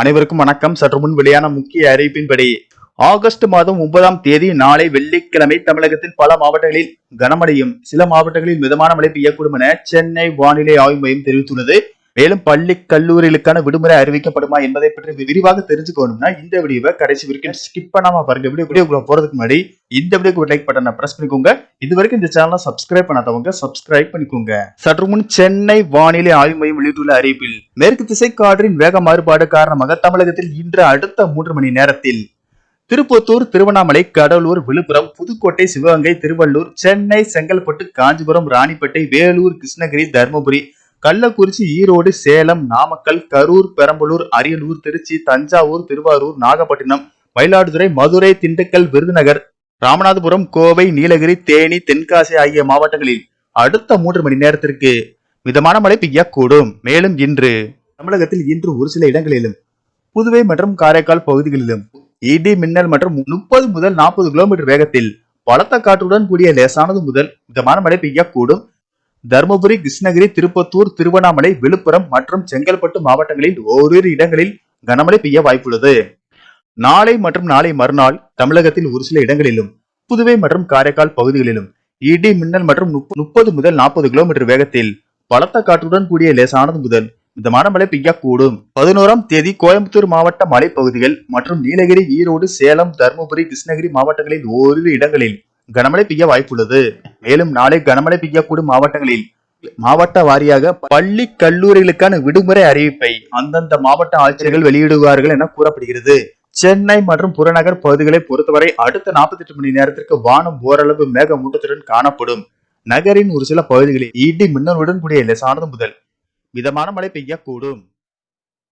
அனைவருக்கும் வணக்கம். சற்று முன் வெளியான முக்கிய அறிவிப்பின்படி ஆகஸ்ட் மாதம் ஒன்பதாம் தேதி நாளை வெள்ளிக்கிழமை தமிழகத்தின் பல மாவட்டங்களில் கனமழையும் சில மாவட்டங்களில் மிதமான மழை பெய்யக்கூடும் என சென்னை வானிலை ஆய்வு மையம் தெரிவித்துள்ளது. மேலும் பள்ளி கல்லூரிகளுக்கான விடுமுறை அறிவிக்கப்படுமா என்பதை பற்றி விரிவாக தெரிஞ்சுக்கணும்னா இந்த வீடியோவை கடைசி வரைக்கும் ஸ்கிப் பண்ணாம பாருங்க. வீடியோ வீடியோக்குள்ள போறதுக்கு முன்னாடி இந்த வீடியோக்கு லைக் பட்டனை பிரஸ் பண்ணிக்கோங்க. இது வரைக்கும் இந்த சேனலை சப்ஸ்கிரைப் பண்ணாதவங்க சப்ஸ்கிரைப் பண்ணிக்கோங்க. சற்று முன் சென்னை வானிலை ஆய்வு மையம் வெளியிட்டுள்ள அறிவிப்பில் மேற்கு திசை காற்றின் வேக மாறுபாடு காரணமாக தமிழகத்தில் இன்று அடுத்த மூன்று மணி நேரத்தில் திருப்பத்தூர் திருவண்ணாமலை கடலூர் விழுப்புரம் புதுக்கோட்டை சிவகங்கை திருவள்ளூர் சென்னை செங்கல்பட்டு காஞ்சிபுரம் ராணிப்பேட்டை வேலூர் கிருஷ்ணகிரி தருமபுரி கள்ளக்குறிச்சி ஈரோடு சேலம் நாமக்கல் கரூர் பெரம்பலூர் அரியலூர் திருச்சி தஞ்சாவூர் திருவாரூர் நாகப்பட்டினம் மயிலாடுதுறை மதுரை திண்டுக்கல் விருதுநகர் ராமநாதபுரம் கோவை நீலகிரி தேனி தென்காசி ஆகிய மாவட்டங்களில் அடுத்த மூன்று மணி நேரத்திற்கு மிதமான மழை பெய்யக்கூடும். மேலும் இன்று தமிழகத்தில் இன்று ஒரு சில இடங்களிலும் புதுவை மற்றும் காரைக்கால் பகுதிகளிலும் இடி மின்னல் மற்றும் முப்பது முதல் நாற்பது கிலோமீட்டர் வேகத்தில் பலத்த காற்றுடன் கூடிய லேசானது முதல் மிதமான மழை பெய்யக்கூடும். தருமபுரி கிருஷ்ணகிரி திருப்பத்தூர் திருவண்ணாமலை விழுப்புரம் மற்றும் செங்கல்பட்டு மாவட்டங்களில் ஓரிரு இடங்களில் கனமழை பெய்ய வாய்ப்புள்ளது. நாளை மற்றும் நாளை மறுநாள் தமிழகத்தில் ஒரு சில இடங்களிலும் புதுவை மற்றும் காரைக்கால் பகுதிகளிலும் இடி மின்னல் மற்றும் முப்பது முதல் நாற்பது கிலோமீட்டர் வேகத்தில் பலத்த காற்றுடன் கூடிய லேசானது முதல் மிதமான மழை பெய்யக்கூடும். பதினோராம் தேதி கோயம்புத்தூர் மாவட்ட மலைப்பகுதிகள் மற்றும் நீலகிரி ஈரோடு சேலம் தருமபுரி கிருஷ்ணகிரி மாவட்டங்களில் ஓரிரு இடங்களில் கனமழை பெய்ய வாய்ப்புள்ளது. மேலும் நாளை கனமழை பெய்யக்கூடும் மாவட்டங்களில். மாவட்ட வாரியாக பள்ளி கல்லூரிகளுக்கான விடுமுறை அறிவிப்பை அந்தந்த மாவட்ட ஆட்சியர்கள் வெளியிடுவார்கள் என கூறப்படுகிறது. சென்னை மற்றும் புறநகர் பகுதிகளை பொறுத்தவரை அடுத்த நாற்பத்தி எட்டு மணி நேரத்திற்கு வானம் ஓரளவு மேகமூட்டத்துடன் காணப்படும். நகரின் ஒரு சில பகுதிகளில் இடி மின்னலுடன் கூடிய லேசானது முதல். மிதமான மழை பெய்யக்கூடும்.